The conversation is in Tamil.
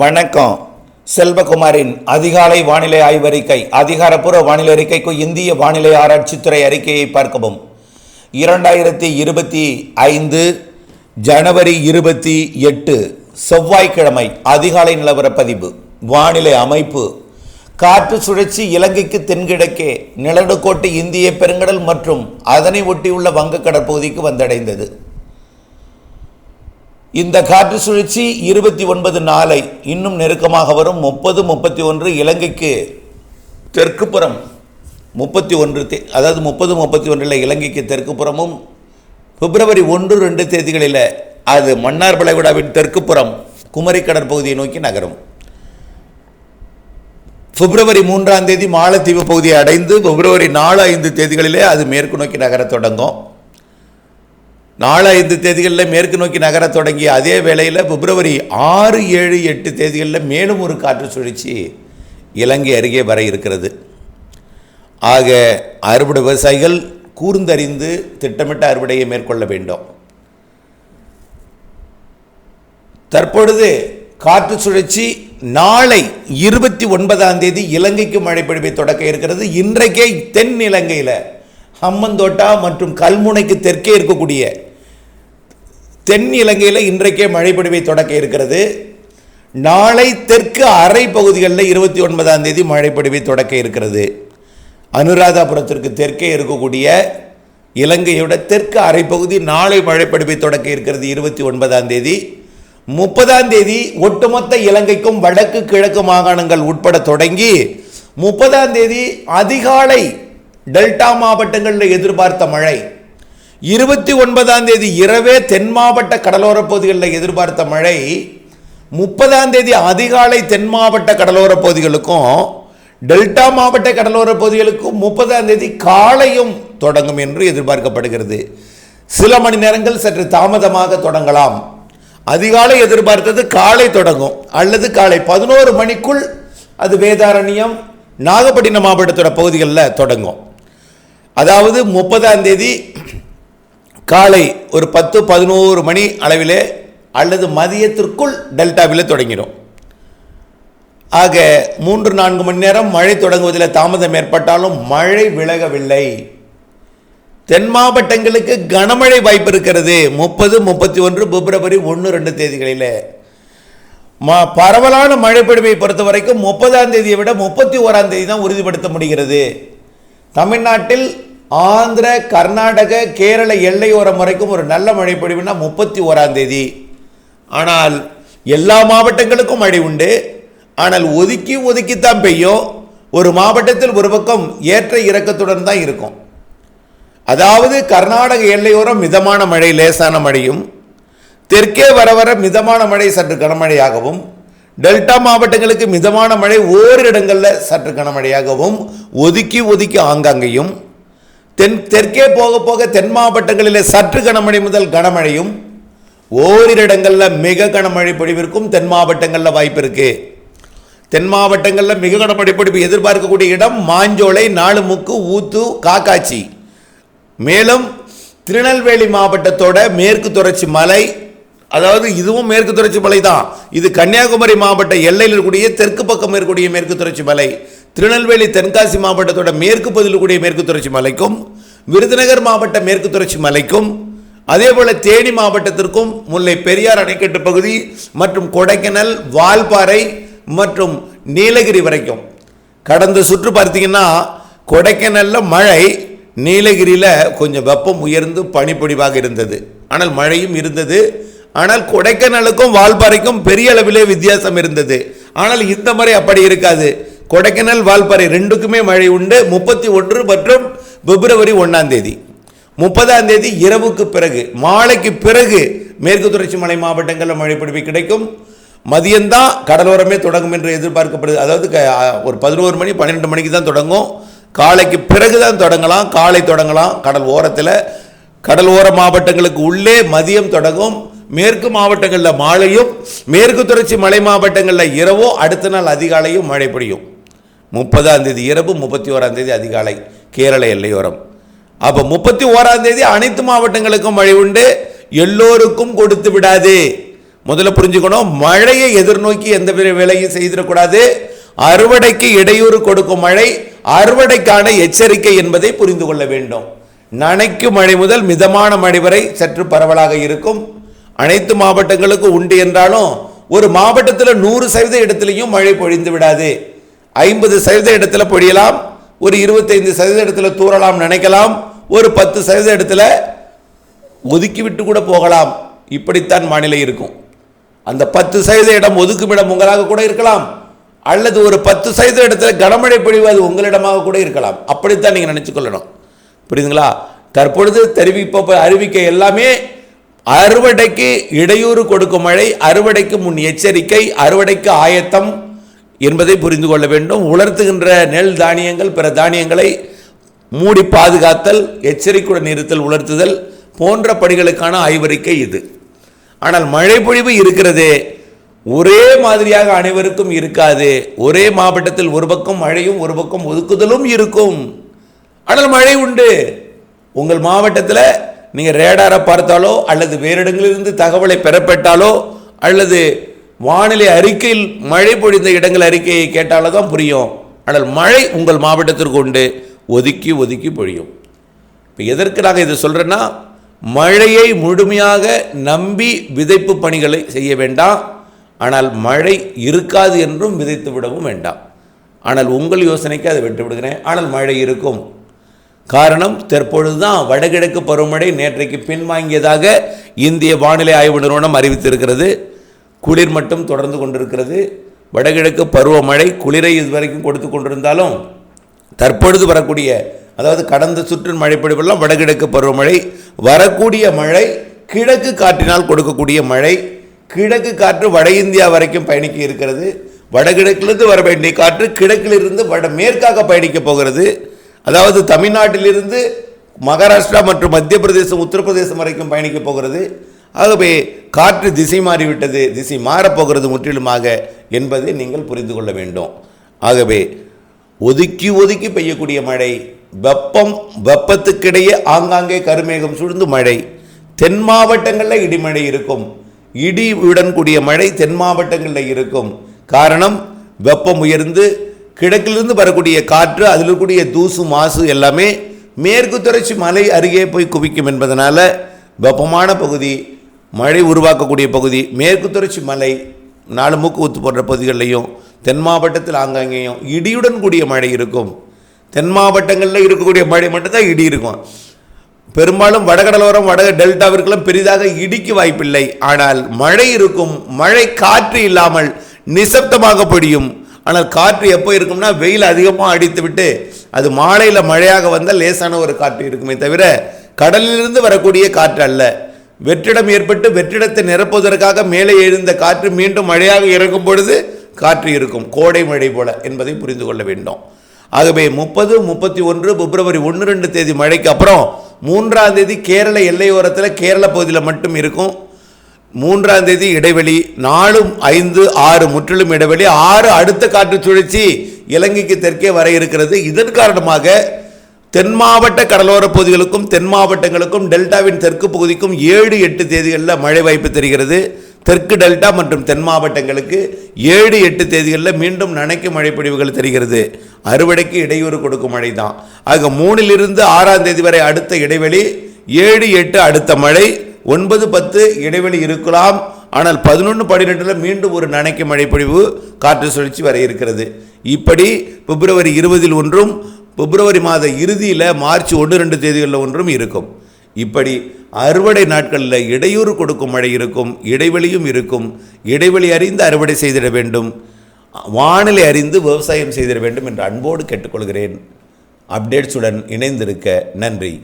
வணக்கம். செல்வகுமாரின் அதிகாலை வானிலை ஆய்வறிக்கை அதிகாரப்பூர்வ வானிலை அறிக்கைக்கு இந்திய வானிலை ஆராய்ச்சித்துறை அறிக்கையை பார்க்கவும். இரண்டாயிரத்தி இருபத்தி ஐந்து ஜனவரி இருபத்தி எட்டு செவ்வாய்க்கிழமை அதிகாலை நிலவரப்பதிவு. வானிலை அமைப்பு. காற்று சுழற்சி இலங்கைக்கு தென்கிழக்கே. நிலநடுக்கோட்டு இந்திய பெருங்கடல் மற்றும் அதனை ஒட்டியுள்ள வங்கக் கடற்பகுதிக்கு வந்தடைந்தது. இந்த காற்று சுழற்சி இருபத்தி ஒன்பது நாளை இன்னும் நெருக்கமாக வரும். முப்பது முப்பத்தி ஒன்று இலங்கைக்கு தெற்கு புறம். முப்பத்தி ஒன்று தே அதாவது முப்பது முப்பத்தி ஒன்றில் இலங்கைக்கு தெற்கு புறமும் பிப்ரவரி ஒன்று ரெண்டு தேதிகளில் அது மன்னார் வளைகுடாவின் தெற்கு புறம் குமரி கடற்பகுதியை நோக்கி நகரும். பிப்ரவரி மூன்றாம் தேதி மாலத்தீவு பகுதியை அடைந்து பிப்ரவரி நாலு ஐந்து தேதிகளிலே அது மேற்கு நோக்கி நகரத் தொடங்கும். நாலு ஐந்து தேதிகளில் மேற்கு நோக்கி நகரத் தொடங்கிய அதே வேளையில் பிப்ரவரி ஆறு ஏழு எட்டு தேதிகளில் மேலும் ஒரு காற்று சுழற்சி இலங்கை அருகே வர இருக்கிறது. ஆக அறுவடை விவசாயிகள் கூர்ந்தறிந்து திட்டமிட்ட அறுவடையை மேற்கொள்ள வேண்டும். தற்பொழுது காற்று சுழற்சி நாளை இருபத்தி ஒன்பதாம் தேதி இலங்கைக்கு மழை பொழிவை தொடக்க இருக்கிறது. இன்றைக்கே தென் இலங்கையில் ஹம்மந்தோட்டா மற்றும் கல்முனைக்கு தெற்கே இருக்கக்கூடிய தென் இலங்கையில் இன்றைக்கே மழை பொழிவை தொடக்க இருக்கிறது. நாளை தெற்கு அரை பகுதிகளில் இருபத்தி ஒன்பதாம் தேதி மழை பொழிவை தொடக்க இருக்கிறது. அனுராதாபுரத்திற்கு தெற்கே இருக்கக்கூடிய இலங்கையோட தெற்கு அரைப்பகுதி நாளை மழை தொடக்க இருக்கிறது இருபத்தி ஒன்பதாம் தேதி. முப்பதாம் தேதி ஒட்டுமொத்த இலங்கைக்கும் வடக்கு கிழக்கு மாகாணங்கள் உட்பட தொடங்கி முப்பதாம் தேதி அதிகாலை டெல்டா மாவட்டங்களில் எதிர்பார்த்த மழை. இருபத்தி ஒன்பதாம் தேதி இரவே தென் மாவட்ட கடலோரப் பகுதிகளில் எதிர்பார்த்த மழை முப்பதாம் தேதி அதிகாலை தென் மாவட்ட கடலோரப் பகுதிகளுக்கும் டெல்டா மாவட்ட கடலோரப் பகுதிகளுக்கும் முப்பதாம் தேதி காலையும் தொடங்கும் என்று எதிர்பார்க்கப்படுகிறது. சில மணி நேரங்கள் சற்று தாமதமாக தொடங்கலாம். அதிகாலை எதிர்பார்த்தது காலை தொடங்கும். அல்லது காலை பதினோரு மணிக்குள் அது வேதாரண்யம் நாகப்பட்டினம் மாவட்டத்தோட பகுதிகளில் தொடங்கும். அதாவது முப்பதாம் தேதி காலை ஒரு பத்து பதினோரு மணி அளவிலே அல்லது மதியத்திற்குள் டெல்டாவில் தொடங்கிடும். ஆக மூன்று நான்கு மணி நேரம் மழை தொடங்குவதில் தாமதம் ஏற்பட்டாலும் மழை விலகவில்லை. தென் மாவட்டங்களுக்கு கனமழை வாய்ப்பு இருக்கிறது. முப்பது முப்பத்தி ஒன்று பிப்ரவரி ஒன்று ரெண்டு தேதிகளில். ம பரவலான மழை பொறுத்த வரைக்கும் முப்பதாம் தேதியை விட முப்பத்தி ஓராம் தேதி தான் உறுதிப்படுத்த முடிகிறது. தமிழ்நாட்டில் ஆந்திர கர்நாடக கேரள எல்லையோரம் வரைக்கும் ஒரு நல்ல மழை பொழிவுனா முப்பத்தி ஓராம் தேதி. ஆனால் எல்லா மாவட்டங்களுக்கும் மழை உண்டு. ஆனால் ஒதுக்கி ஒதுக்கித்தான் பெய்யும். ஒரு மாவட்டத்தில் ஒரு பக்கம் ஏற்ற இறக்கத்துடன் தான் இருக்கும். அதாவது கர்நாடக எல்லையோரம் மிதமான மழை லேசான மழையும் தெற்கே வர வர மிதமான மழை சற்று கனமழையாகவும் டெல்டா மாவட்டங்களுக்கு மிதமான மழை ஓரிடங்களில் சற்று கனமழையாகவும் ஒதுக்கி ஒதுக்கி ஆங்காங்கேயும் தென் தெற்கே போக போக தென் மாவட்டங்களில் சற்று கனமழை முதல் கனமழையும் ஓரிரு இடங்களில் மிக கனமழை பொழிவிற்கும் தென் மாவட்டங்களில் வாய்ப்பு இருக்கு. தென் மாவட்டங்களில் மிக கனமழை பொழிவு எதிர்பார்க்கக்கூடிய இடம் மாஞ்சோலை நாலுமுக்கு ஊத்து காக்காச்சி. மேலும் திருநெல்வேலி மாவட்டத்தோட மேற்கு தொடர்ச்சி மலை அதாவது இதுவும் மேற்கு தொடர்ச்சி மலை தான். இது கன்னியாகுமரி மாவட்ட எல்லையில் இருக்கக்கூடிய தெற்கு பக்கம் இருக்கக்கூடிய மேற்கு தொடர்ச்சி மலை. திருநெல்வேலி தென்காசி மாவட்டத்தோட மேற்கு பகுதியில் கூடிய மேற்கு தொடர்ச்சி மலைக்கும் விருதுநகர் மாவட்ட மேற்கு தொடர்ச்சி மலைக்கும் அதேபோல தேனி மாவட்டத்திற்கும் முல்லை பெரியார் அணைக்கட்டு பகுதி மற்றும் கொடைக்கானல் வால்பாறை மற்றும் நீலகிரி வரைக்கும். கடந்த சுற்று பார்த்தீங்கன்னா கொடைக்கானல்ல மழை நீலகிரியில் கொஞ்சம் வெப்பம் உயர்ந்து பனிப்பொழிவாக இருந்தது. ஆனால் மழையும் இருந்தது. ஆனால் கொடைக்கானலுக்கும் வால்பாறைக்கும் பெரிய அளவிலே வித்தியாசம் இருந்தது. ஆனால் இந்த முறை அப்படி இருக்காது. கொடைக்கானல் வால்பாறை ரெண்டுக்குமே மழை உண்டு. முப்பத்தி ஒன்று மற்றும் பிப்ரவரி ஒன்றாம் தேதி. முப்பதாம் தேதி இரவுக்கு பிறகு மாலைக்கு பிறகு மேற்கு தொடர்ச்சி மலை மாவட்டங்களில் மழை பிடிப்பு கிடைக்கும். மதியம்தான் கடலோரமே தொடங்கும் என்று எதிர்பார்க்கப்படுது. அதாவது ஒரு பதினோரு மணி பன்னிரெண்டு மணிக்கு தான் தொடங்கும். காலைக்கு பிறகு தான் தொடங்கலாம் காலை தொடங்கலாம். கடல் ஓரத்தில் கடல் ஓர மாவட்டங்களுக்கு உள்ளே மதியம் தொடங்கும். மேற்கு மாவட்டங்களில் மாலையும் மேற்கு தொடர்ச்சி மலை மாவட்டங்களில் இரவோ அடுத்த நாள் அதிகாலையும் மழை பொழியும். முப்பதாம் தேதி இரவு முப்பத்தி ஓராம் தேதி அதிகாலை. கேரள எல்லையோரம். அப்போ முப்பத்தி ஓராம் தேதி அனைத்து மாவட்டங்களுக்கும் மழை உண்டு. எல்லோருக்கும் கொடுத்து விடாது. முதல்ல புரிஞ்சுக்கணும் மழையை எதிர்நோக்கி எந்த வேலையும் செய்திடக்கூடாது. அறுவடைக்கு இடையூறு கொடுக்கும் மழை அறுவடைக்கான எச்சரிக்கை என்பதை புரிந்து கொள்ள வேண்டும். நனைக்கும் மழை முதல் மிதமான மழை வரை சற்று பரவலாக இருக்கும். அனைத்து மாவட்டங்களுக்கும் உண்டு என்றாலும் ஒரு மாவட்டத்தில் நூறு சதவீத இடத்துலையும் மழை பொழிந்து விடாது. ஐம்பது சதவீத இடத்துல பொழியலாம். ஒரு இருபத்தைந்து சதவீத இடத்துல தூரலாம் நினைக்கலாம் ஒரு பத்து சதவீத இடத்துல ஒதுக்கிவிட்டு கூட போகலாம். இப்படித்தான் வானிலை இருக்கும். அந்த பத்து சதவீத இடம் ஒதுக்குமிடம் உங்களாக கூட இருக்கலாம். அல்லது ஒரு பத்து சதவீத இடத்துல கனமழை பொழிவு அது உங்களிடமாக கூட இருக்கலாம். அப்படித்தான் நீங்கள் நினச்சிக்கொள்ளணும் புரியுதுங்களா? தற்பொழுது தெரிவிப்ப அறிவிக்கை எல்லாமே அறுவடைக்கு இடையூறு கொடுக்கும் மழை அறுவடைக்கு முன் எச்சரிக்கை அறுவடைக்கு ஆயத்தம் என்பதை புரிந்து கொள்ள வேண்டும். உலர்த்துகின்ற நெல் தானியங்கள் பிற தானியங்களை மூடி பாதுகாத்தல் எச்சரிக்கையுடன் இருத்தல் உலர்த்துதல் போன்ற பணிகளுக்கான ஆய்வறிக்கை இது. ஆனால் மழை பொழிவு இருக்கிறதே ஒரே மாதிரியாக அனைவருக்கும் இருக்காது. ஒரே மாவட்டத்தில் ஒரு பக்கம் மழையும் ஒரு பக்கம் ஒதுக்குதலும் இருக்கும். ஆனால் மழை உண்டு. உங்கள் மாவட்டத்தில் நீங்கள் ரேடாரை பார்த்தாலோ அல்லது வேறு இடங்களிலிருந்து தகவலை பெறப்பட்டாலோ அல்லது வானிலை அறிக்கையில் மழை பொழிந்த இடங்கள் அறிக்கையை கேட்டால தான் புரியும். ஆனால் மழை உங்கள் மாவட்டத்திற்கு உண்டு. ஒதுக்கி ஒதுக்கி பொழியும். இப்போ எதற்கு நாங்கள் இதை சொல்கிறேன்னா மழையை முழுமையாக நம்பி விதைப்பு பணிகளை செய்ய வேண்டாம். ஆனால் மழை இருக்காது என்றும் விதைத்து விடவும் வேண்டாம். ஆனால் உங்கள் யோசனைக்கு அதை விட்டு விடுகிறேன். ஆனால் மழை இருக்கும். காரணம் தற்பொழுது தான் வடகிழக்கு பருவமழை நேற்றைக்கு பின்வாங்கியதாக இந்திய வானிலை ஆய்வு நிறுவனம் அறிவித்திருக்கிறது. குளிர் மட்டும் தொடர்ந்து கொண்டிருக்கிறது. வடகிழக்கு பருவமழை குளிரை இதுவரைக்கும் கொடுத்து கொண்டிருந்தாலும் தற்பொழுது வரக்கூடிய அதாவது கடந்த சுற்றின் மழைப்பொழிவெல்லாம் வடகிழக்கு பருவமழை வரக்கூடிய மழை கிழக்கு காற்றினால் கொடுக்கக்கூடிய மழை கிழக்கு காற்று வட இந்தியா வரைக்கும் பயணிக்க இருக்கிறது. வடகிழக்கிலிருந்து வர வேண்டிய காற்று கிழக்கிலிருந்து வட மேற்காக பயணிக்க போகிறது. அதாவது தமிழ்நாட்டிலிருந்து மகாராஷ்டிரா மற்றும் மத்திய பிரதேசம் உத்தரப்பிரதேசம் வரைக்கும் பயணிக்க போகிறது. ஆகவே காற்று திசை மாறிவிட்டது திசை மாறப்போகிறது முற்றிலுமாக என்பதை நீங்கள் புரிந்து கொள்ள வேண்டும். ஆகவே ஒதுக்கி ஒதுக்கி பெய்யக்கூடிய மழை வெப்பம் வெப்பத்துக்கிடையே ஆங்காங்கே கருமேகம் சூழ்ந்து மழை தென் மாவட்டங்களில் இடிமழை இருக்கும். இடியுடன் கூடிய மழை தென் மாவட்டங்களில் இருக்கும். காரணம் வெப்பம் உயர்ந்து கிழக்கிலிருந்து வரக்கூடிய காற்று அதில் இருக்கக்கூடிய தூசு மாசு எல்லாமே மேற்கு தொடர்ச்சி மலை அருகே போய் குவிக்கும் என்பதனால் வெப்பமான பகுதி மழை உருவாக்கக்கூடிய பகுதி மேற்கு தொடர்ச்சி மலை நாலு மூக்கு ஊத்து போன்ற பகுதிகளிலையும் தென் மாவட்டத்தில் ஆங்காங்கேயும் இடியுடன் கூடிய மழை இருக்கும். தென் மாவட்டங்களில் இருக்கக்கூடிய மழை மட்டும்தான் இடி இருக்கும். பெரும்பாலும் வடகடலோரம் வட டெல்டாவிற்கெல்லாம் பெரிதாக இடிக்கு வாய்ப்பில்லை. ஆனால் மழை இருக்கும் மழை காற்று இல்லாமல் நிசப்தமாக பொடியும் ஆனால் காற்று எப்போ இருக்கும்னா வெயில் அதிகமாக அடித்து விட்டு அது மாலையில் மழையாக வந்தால் லேசான ஒரு காற்று இருக்குமே தவிர கடலிலிருந்து வரக்கூடிய காற்று அல்ல. வெற்றிடம் ஏற்பட்டு வெற்றிடத்தை நிரப்புவதற்காக மேலே எழுந்த காற்று மீண்டும் மழையாக இறங்கும் பொழுது காற்று இருக்கும். கோடை மழை போல என்பதை புரிந்து கொள்ள வேண்டும். ஆகவே முப்பது முப்பத்தி ஒன்று பிப்ரவரி ஒன்று ரெண்டு தேதி மழைக்கு அப்புறம் மூன்றாம் தேதி கேரள எல்லையோரத்தில் கேரள பகுதியில் மட்டும் இருக்கும். மூன்றாம் தேதி இடைவெளி நாலும் ஐந்து ஆறு முற்றிலும் இடைவெளி ஆறு அடுத்த காற்று சுழற்சி இலங்கைக்கு தெற்கே வர இருக்கிறது. இதன் காரணமாக தென் மாவட்ட கடலோர பகுதிகளுக்கும் தென் மாவட்டங்களுக்கும் டெல்டாவின் தெற்கு பகுதிக்கும் ஏழு எட்டு தேதிகளில் மழை வாய்ப்பு தெரிகிறது. தெற்கு டெல்டா மற்றும் தென் மாவட்டங்களுக்கு ஏழு எட்டு தேதிகளில் மீண்டும் நனைக்கும் மழைப்பொழிவுகள் தெரிகிறது. அறுவடைக்கு இடையூறு கொடுக்கும் மழை தான் ஆக மூணிலிருந்து ஆறாம் தேதி வரை அடுத்த இடைவெளி ஏழு எட்டு அடுத்த மழை ஒன்பது பத்து இடைவெளி இருக்கலாம். ஆனால் பதினொன்று பன்னிரெண்டில் மீண்டும் ஒரு நனைக்கும் மழைப்பொழிவு காற்று சுழற்சி வர இருக்கிறது. இப்படி பிப்ரவரி இருபதில் ஒன்றும் பிப்ரவரி மாத இறுதியில் மார்ச் ஒன்று ரெண்டு தேதிகளில் ஒன்றும் இருக்கும். இப்படி அறுவடை நாட்களில் இடையூறு கொடுக்கும் மழை இருக்கும் இடைவெளியும் இருக்கும். இடைவெளி அறிந்து அறுவடை செய்திட வேண்டும். வானிலை அறிந்து விவசாயம் செய்திட வேண்டும் என்று அன்போடு கேட்டுக்கொள்கிறேன். அப்டேட்ஸுடன் இணைந்திருக்க நன்றி.